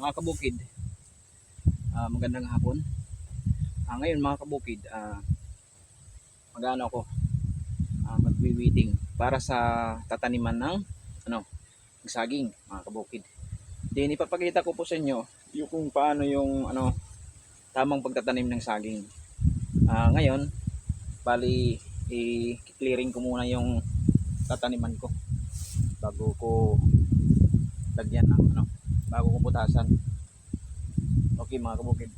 mga kabukid, ah, magandang hapon. Ah, ngayon mga kabukid, ah, magano ako, ah, magwi-weeding para sa tataniman ng ano, ng saging mga kabukid. Then ipapakita ko po sa inyo yung kung paano yung ano tamang pagtatanim ng saging. Ah, ngayon, bali i-clearing ko muna yung tataniman ko bago ko lagyan ng ano, bago ko putasan. Okay mga kabukid.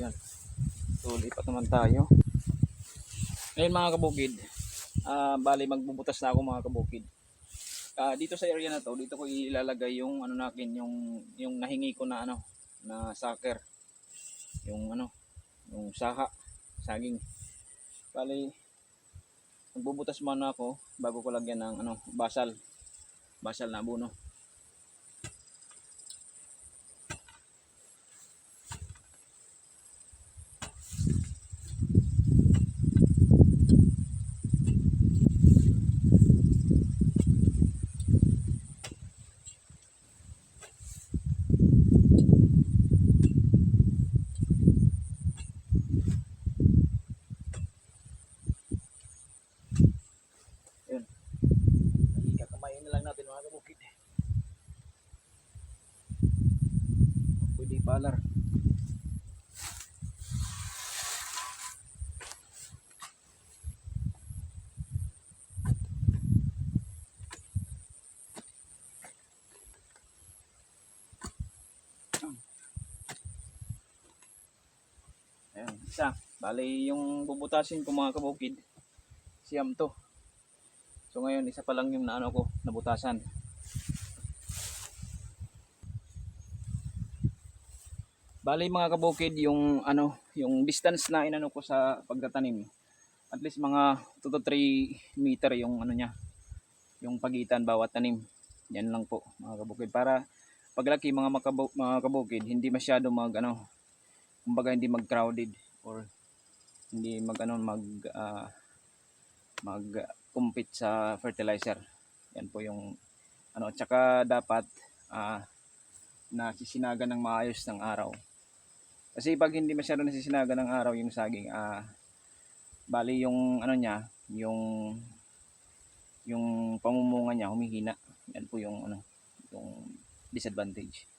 Yun? So, lipat naman tayo. Ngayon mga kabukid, ah bali magbubutas na ako mga kabukid. Ah, dito sa area na to, dito ko ilalagay yung ano nakin, yung yung nahingi ko na ano, na sucker. Yung ano, yung saha, saging. Bali magbubutas muna ako bago ko lagyan ng ano, basal. Basal na abono. Ikakamayin na lang natin mga kabukid. Pwede palar. Ayan, isa. Bali, yung bubutasin ko mga kabukid, siyam to. So ngayon, isa pa lang yung naano ko, nabutasan. Bali mga kabukid, yung ano, yung distance na inano ko sa pagtatanim. At least mga 2 to 3 meter yung ano niya, yung pagitan bawat tanim. Yan lang po mga kabukid para paglaki mga makabu- mga kabukid, hindi masyado mag ano, kumbaga hindi mag crowded or hindi mag ano mag ah, mag compete sa fertilizer. Yan po yung ano at saka dapat ah nasisinaga ng maayos ng araw. Kasi pag hindi masyado nasisinaga ng araw yung saging, ah bali yung ano niya, yung yung pamumunga niya humihina. Yan po yung ano, yung disadvantage.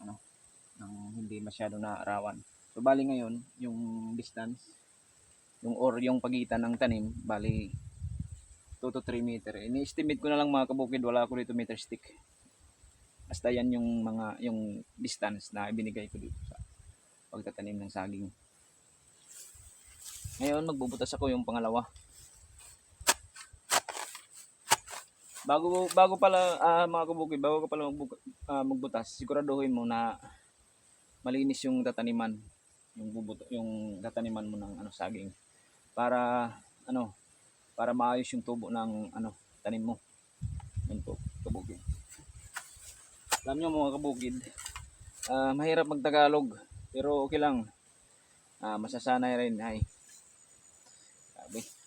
Ano, ng hindi masyado naarawan. So bali ngayon, yung distance, yung or yung pagitan ng tanim, bali 2 to 3 meter. Ini-estimate ko na lang mga kabukid, wala ako dito meter stick. Basta yan yung mga yung distance na ibinigay ko dito sa pagtatanim ng saging. Ngayon magbubutas ako yung pangalawa. Bago bago pala ah, mga kabukid, bago ka pala ah, magbutas, siguraduhin mo na malinis yung tataniman, yung bubuto, yung tataniman mo ng ano saging para ano para maayos yung tubo ng ano tanim mo. Yan po, kabukid. Alam nyo mga kabukid, ah, mahirap magtagalog pero okay lang. Ah, masasanay rin ay. Sabi.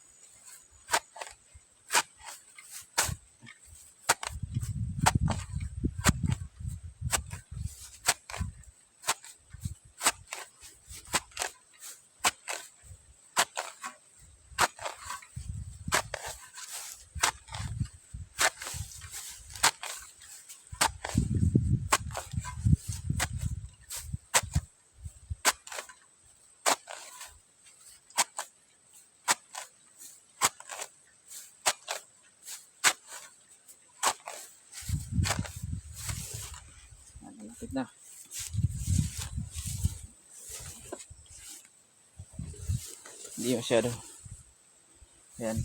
Malapit na. Hindi masyado. Ayan.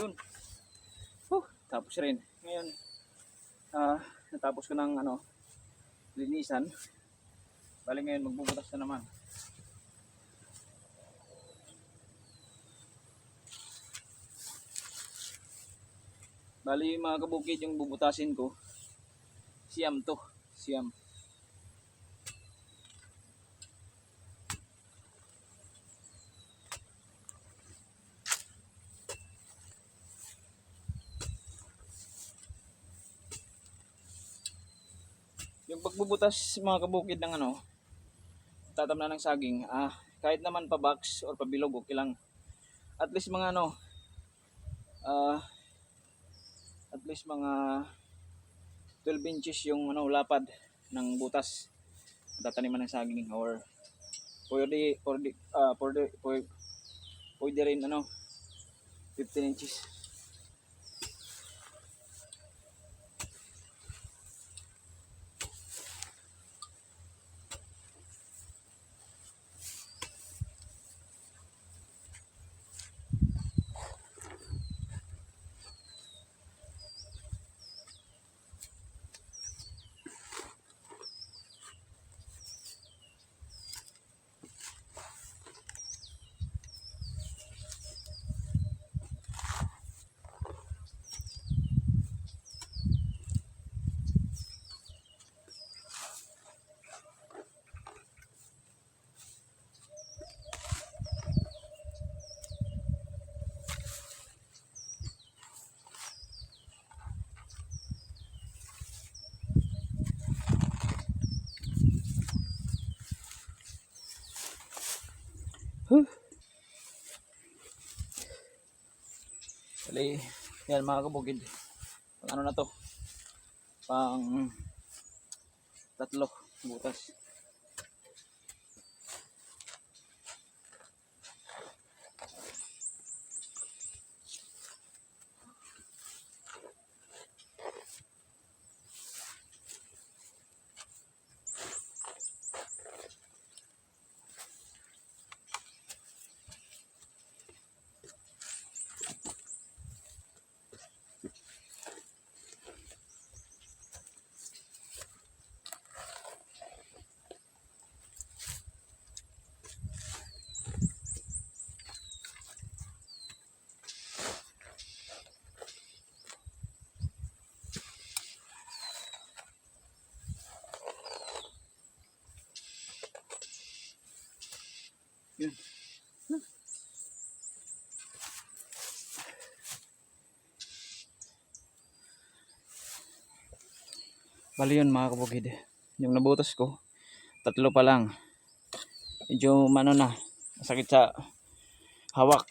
Yun. Huh, tapos rin. Ngayon, ah, natapos ko ng ano, linisan. Bali ngayon, magbubutas na naman. Bali mga kabukid yung bubutasin ko. Siyam to. Siyam. Yung pagbubutas mga kabukid ng ano, tatamna ng saging, ah, kahit naman pa box or pabilog, okay lang. At least mga ano, ah, at least mga 12 inches yung ano, lapad ng butas tataniman ng saging or pwede pwede ah pwede, pwede, pwede rin ano 15 inches Bali, yan mga kabukid. Pang ano na to? Pang tatlo butas. Bali yun mga kabukid. Yung nabutas ko, tatlo pa lang. Medyo mano na, masakit sa hawak.